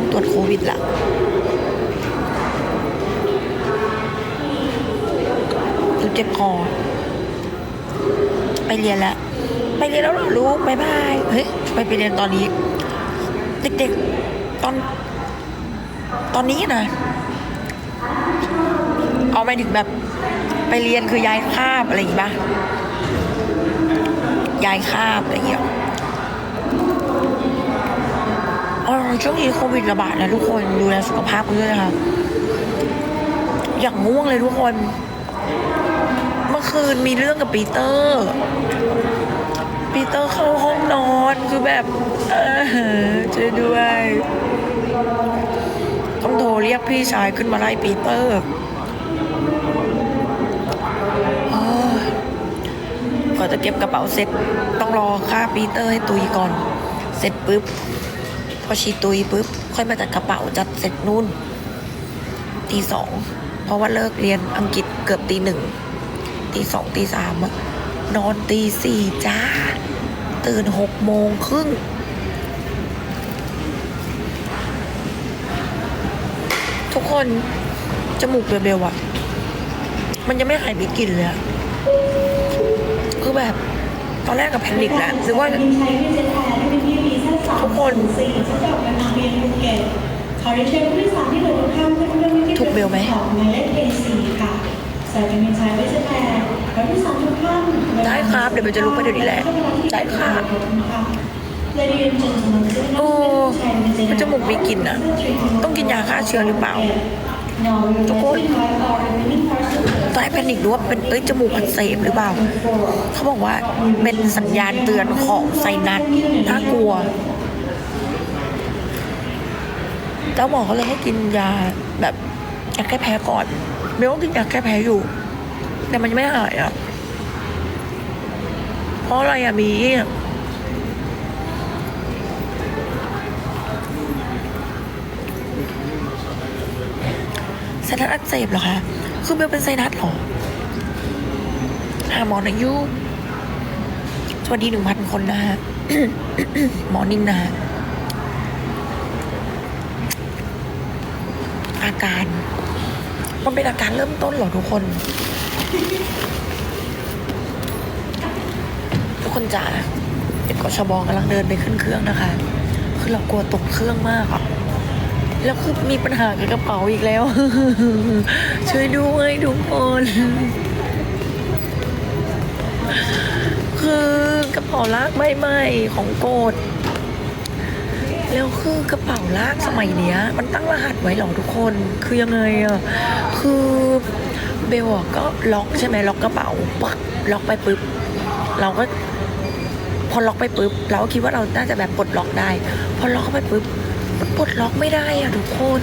ต้องตรวจโควิดละดูเจ็บคอ ไปเรียนแล้ว ไปเรียนแล้วหรอลูกบายบาย เฮ้ย ไปไปเรียนตอนนี้ เด็กๆ ตอน ตอนนี้นะเอาไปถึงแบบ ไปเรียนคือย้ายคาบอะไรอย่างงี้ปะย้ายคาบอะไรอย่างเงี้ย อ๋อช่วงนี้โควิดระบาดนะทุกคนดูแลสุขภาพกันด้วยนะคะ อย่างง่วงเลยทุกคน เมื่อคืนมีเรื่องกับปีเตอร์ ปีเตอร์เข้าห้องนอนคือแบบ เออช่วยด้วยต้องโทรเรียกพี่ชายขึ้นมาไล่ปีเตอร์ก่อนจะเก็บกระเป๋าเสร็จต้องรอค่าปีเตอร์ให้ตุยก่อน เสร็จปุ๊บ พอชีตุยปุ๊บ ค่อยมาจัดกระเป๋าจัดเสร็จนู่นตีสองเพราะว่าเลิกเรียนอังกฤษเกือบตีหนึ่งตีสองตีสามนอนตีสี่จ้า ตื่นหกโมงครึ่งทุกคน จมูกเบลๆอะมันยังไม่หายไปกลิ่นเลยอะคือแบบ อนแรกกับแพนิคแล้วนึกว่าบินไทยวิเศษแทนที่พี่วีซ่าสามทุกคนสี่สำหรับการนำเรียนภูเก็ตขอเรียนเชิญผู้โดยสารที่เหลือทุกท่านขึ้นเรื่องที่ถูกเบลไหมของหมายเลข A4 ค่ะสายการบินไทยวิเศษแทนขอผู้โดยสารทุกท่านได้ครับ เดี๋ยวเบลจะลุกไปเดี๋ยวนี้แหละ ได้ครับโอ้มันจมูกมีกลิ่นอะต้องกินยาฆ่าเชื้อหรือเปล่า ทุกนตอนแรกแพนิคดูว่าเป็นเอ้ยจมูกอักเสบหรือเปล่า เขาบอกว่าเป็นสัญญาณเตือนของไซนัสน่ากลัวเจ้าหมอเขาเลยให้กินยาแบบยาแก้แพ้ก่อนไม่ต้องกินยาแก้แพ้อยู่ แต่มันยังไม่หายอะเพราะอะไรอะมี ไซนัสอักเสบเหรอคะ คือเบลเป็นไซนัสเหรอ หาหมอนอยอยูสวัสดีหนึ่งพันคนนะฮะ หมอนิ่งนะฮะ อาการ มันเป็นอาการเริ่มต้นเหรอทุกคน ทุกคนจ๋าเด็กกชบกำลังเดินไปขึ้นเครื่องนะคะ คือเรากลัวตกเครื่องมากอะ แล้วคือมีปัญหากับกระเป๋าอีกแล้ว ช่วยด้วยทุกคน คือกระเป๋าลากใบใหม่ของโกดแล้วคือกระเป๋าลากสมัยเนี้ย มันตั้งรหัสไว้หรอทุกคน คือยังไงอะ คือเบลก็ล็อกใช่ไหมล็อกกระเป๋าปักล็อกไปปุ๊บ เราก็พอล็อกไปปุ๊บ เราก็คิดว่าเราน่าจะแบบปลดล็อกได้ พอล็อกไปปุ๊บ มันปลดล็อกไม่ได้อะทุกคน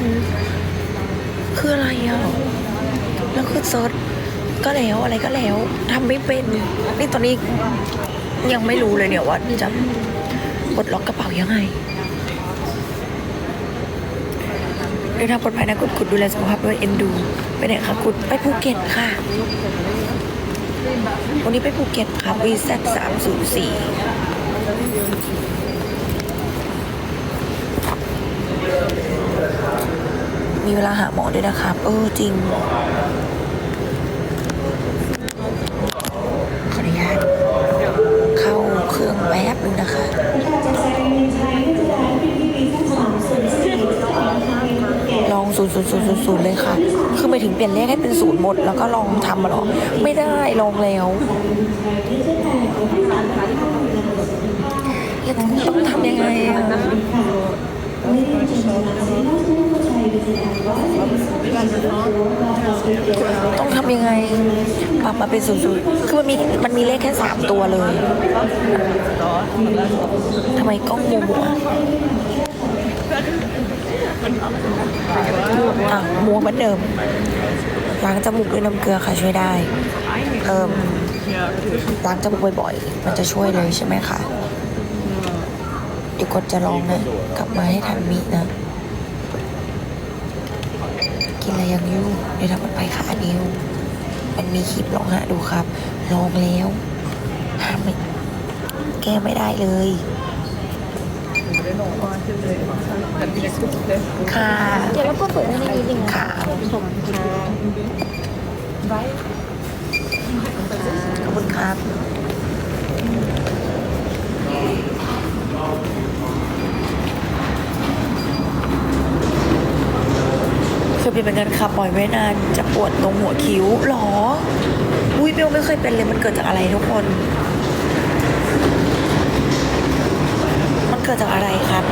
คืออะไรอะ แล้วคือเซิร์ชก็แล้วอะไรก็แล้วทำไม่เป็น นี่ตอนนี้ยังไม่รู้เลยเนี่ยว่าจะปลดล็อกกระเป๋ายังไงเดินทางปลอดภัยนะกุดกุดดูแลสุขภาพด้วยเอ็นดู ไปไหนคะกุดไปภูเก็ตค่ะ วันนี้ไปภูเก็ตค่ะวีแซสามศูนย์สี่ มีเวลาหาหมอด้วยนะครับ เออจริง ขออนุญาตเข้าเครื่องแป๊บนึงนะคะลองศูนย์ศูนย์ศูนย์ศูนย์ศูนย์เลยค่ะ คือไปถึงเปลี่ยนเลขให้เป็นศูนย์หมด แล้วก็ลองทำมาหรอ ไม่ได้ลองแล้วแล้วต้องทำยังไงอะ ต้องทำยังไง ปรับมาเป็นศูนย์ศูนย์คือมันมีมันมีเลขแค่สามตัวเลยทำไมกล้องมัวมัวอะมัวเหมือนเดิมล้างจมูกด้วยน้ำเกลือค่ะช่วยได้ เอิ่มล้างจมูกบ่อยๆ มันจะช่วยเลยใช่ไหมคะ เดี๋ยวกดจะลองนะ กลับมาให้ทันมินะ กินอะไรยังอยู่เดี๋ยวทำมันไปค่ะนิวมันมีคลิปลองหาดูครับ ลองแล้วห้ามไม่แก้ไม่ได้เลยค่ะเดี๋ยวเราก็เปิดให้นิดนึงค่ะขอบคุณค่ะขอบคุณครับ เคยเป็นเหมือนกันค่ะปล่อยไว้นานจะปวดตรงหัวคิ้วหรอ อุ้ยเบลไม่เคยเป็นเลยมันเกิดจากอะไรทุกคน มันเกิดจากอะไรครับ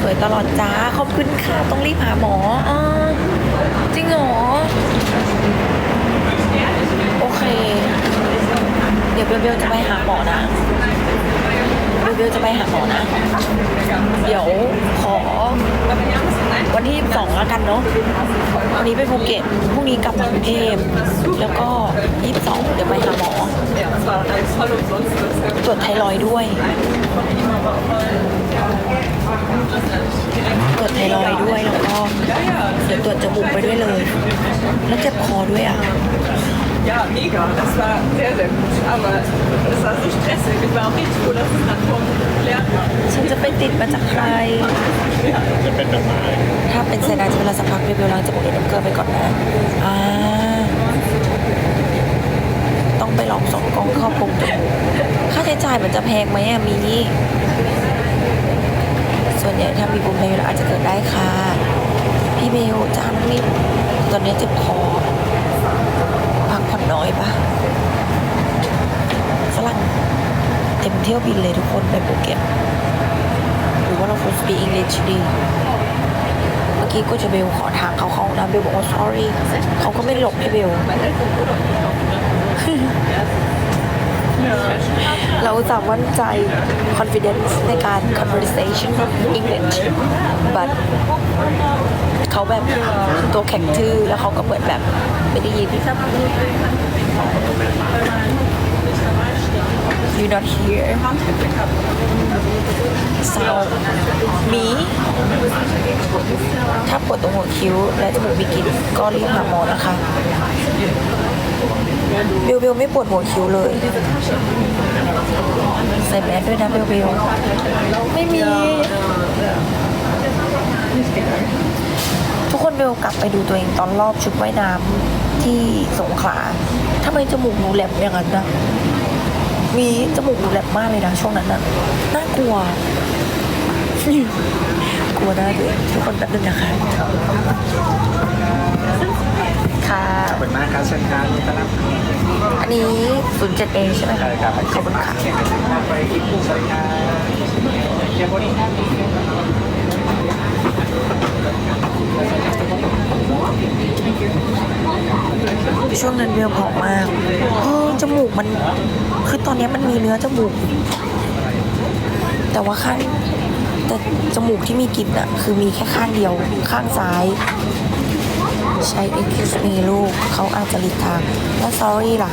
สวยตลอดจ้าขอบคุณค่ะ ต้องรีบหาหมออจริงเหรอเค เดี๋ยวเบลเบลจะไปหาหมอนะเบลเบลจะไปหาหมอนะ เดี๋ยวขอวันที่สองแล้วกันเนาะ วันนี้ไปภูเก็ต พรุ่งนี้กลับมากรุงเทพ แล้วก็ยี่สิบสองเดี๋ยวไปหาหมอ ตรวจไทรอยด้วย ตรวจไทรอยด์ด้วย แล้วก็เดี๋ยวตรวจจมูกไปด้วยเลย แล้วเจ็บคอด้วยอะ Ja, mega. Das war sehr, sehr gut. Aber es war so stressig. Ich war auch richtig froh, dass es dann kommt. Lernen. ฉันจะไปติดมาจากใครจะเป็นดอกไม้ถ้าเป็นไซนัสเวลาสักพักเบลล้างจมูกด้วยน้ำเกลือไปก่อนนะอ่าต้องไปลองส่องกล้องเข้าโพรงจมูกค่าใช้จ่ายมันจะแพงไหมอะมีส่วนใหญ่ถ้ามีบุญเพลอาจจะเกิดได้ค่ะ พี่เบลจ้างนี่ตอนนี้เจ็บคอ พักผ่อนน้อยปะฝรั่ง เที่ยวบินเลยทุกคนไปภูเก็ตหรือว่าเราควร speak English ดีเมื่อกี้ก็จะเบลขอทางเขาเขาน้ำเบลบอกว่า sorry เขาก็ไม่หลบให้เบลเราจะมั่นใจ confidence ในการ conversation English but เขาแบบตัวแข็งทื่อแล้วเขาก็เปิดแบบไม่ได้ยิน you not here so me ถ้าปวดตรงหัวคิ้วและจมูกมีกลิ่นก็รีบหาหมอนะคะเบลเบลไม่ปวดหัวคิ้วเลย ใส่แมสด้วยนะเบลเบลไม่มี ทุกคนเบลกลับไปดูตัวเองตอนรอบชุดว่ายน้ำที่สงขลาทำไมจมูกหนูแหลมอย่างนั้นนะ มีจมูกหนูแหลมมากเลยนะช่วงนั้นนะน่ากลัว กลัวหน้าตัวเองทุกคนแป๊บนึงนะคะค่ะขอบคุณมากครับเชิญครับต้อนรับอันนี้ 07A ใช่ไหมคะใช่ครับขอบคุณค่ะ ช่วงนั้นเบลผอมมากเออจมูกมัน คือตอนนี้มันมีเนื้อจมูก แต่ว่าข้างแต่จมูกที่มีกลิ่นอะคือมีแค่ข้างเดียวข้างซ้าย ใช้ excuse me ลูกเขาอาจจะหลีกทางแล้ว sorry ล่ะ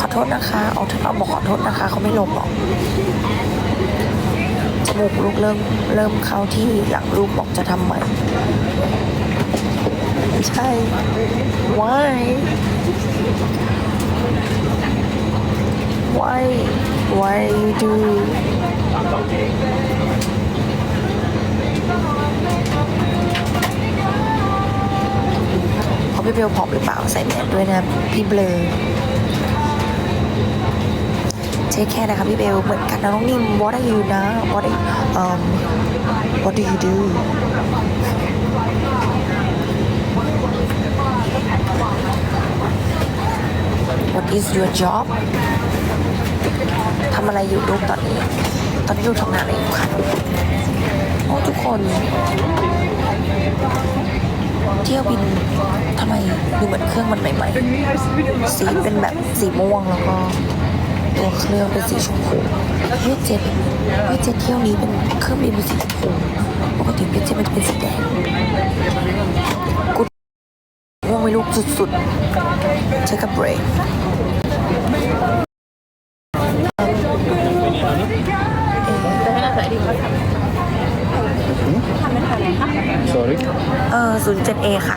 ขอโทษนะคะเอาเอาบอกขอโทษนะคะเขาไม่ลบหรอกจมูกลูกเริ่มเริ่มเข้าที่หลังลูกบอกจะทำใหม่ ใช่ why why why you do เขาพี่เบลผอมหรือเปล่าใส่แมสด้วยนะ พี่เบลอเช็คแค่นะคะพี่เบลเหมือนกันนะน้องนิ่ม what are you นะ what are you, um what do you do what is your job ทำอะไรอยู่ลูกตอนนี้ ตอนนี้ลูกทำงานอะไรอยู่คะโอ้ทุกคน เที่ยวบินทำไมดูเหมือนเครื่องมันใหม่ๆ สีเป็นแบบสีม่วงแล้วก็ตัวเครื่องเป็นสีชมพูเฮ้ยเจ็ตเฮ้ยเจ็ตเที่ยวนี้เป็นเครื่องบินเป็นสีชมพูปกติเจ็ตมันจะเป็นสีแดง ไม่รู้สุดๆ take a break เออ 07A ค่ะ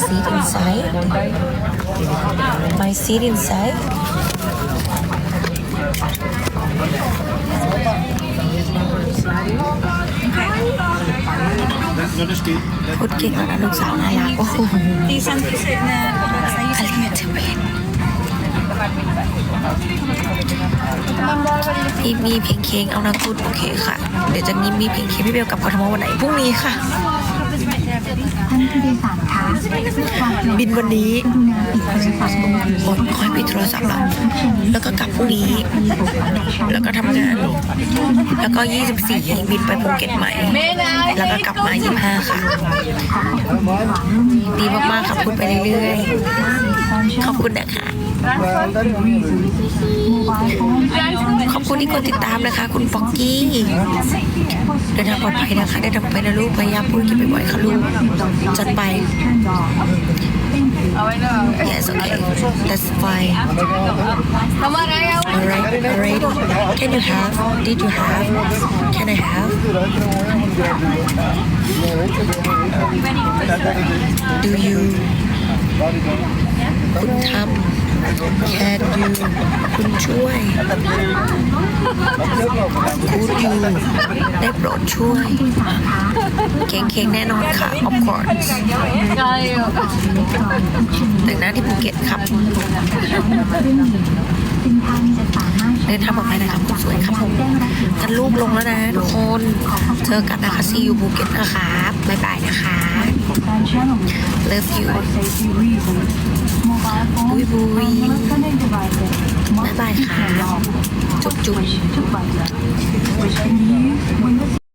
seat inside my seat inside พูดเก่งแล้วนะลูกสาวน่ารักโอ้โห Die zijn gezet naar อะไรเนี่ยจะเป็นพี่มีเพลงเค้กเอานะพูดโอเคค่ะ เดี๋ยวจะนี้มีเพลงเคพี่เบลกับกทมวันไหนพรุ่งนี้ค่ะ ท่านผู้โดยสารคะบินวันนี้กรุณาปิดโทรศัพท์มือถือโอ๊ยคอยปิดโทรศัพท์แล้วแล้วก็กลับพรุ่งนี้ แล้วก็ทำงาน แล้วก็ 24 บินไปภูเก็ตใหม่ แล้วก็กลับมา 25 ค่ะ ดีมากๆค่ะพูดไปเรื่อยๆ ขอบคุณนะคะ ขอบคุณที่กดติดตามนะคะ คุณฟอกกี้ เดินทางปลอดภัยนะคะ ได้ทำไปนะลูก พยายามพูดก็บบ่อยๆค่ะลูกจัดไป Yes, okay. That's fine. Alright, alright. Can you have? Did you have? Can I have? Do you? คุณทำ Can you? คุณช่วย Could you? ได้โปรดช่วย เค้กเค้กแน่นอนค่ะ of course แต่งหน้าที่ภูเก็ตครับ เดินทางปลอดภัยนะครับคุณสวยครับผมกันรูปลงแล้วนะทุกคนเจอกันนะคะซีอูภูเก็ตนะคะบ๊ายบายนะคะการใช้ของ love you บุยบุยบ๊ายบายค่ะจุ๊บจุ๊บ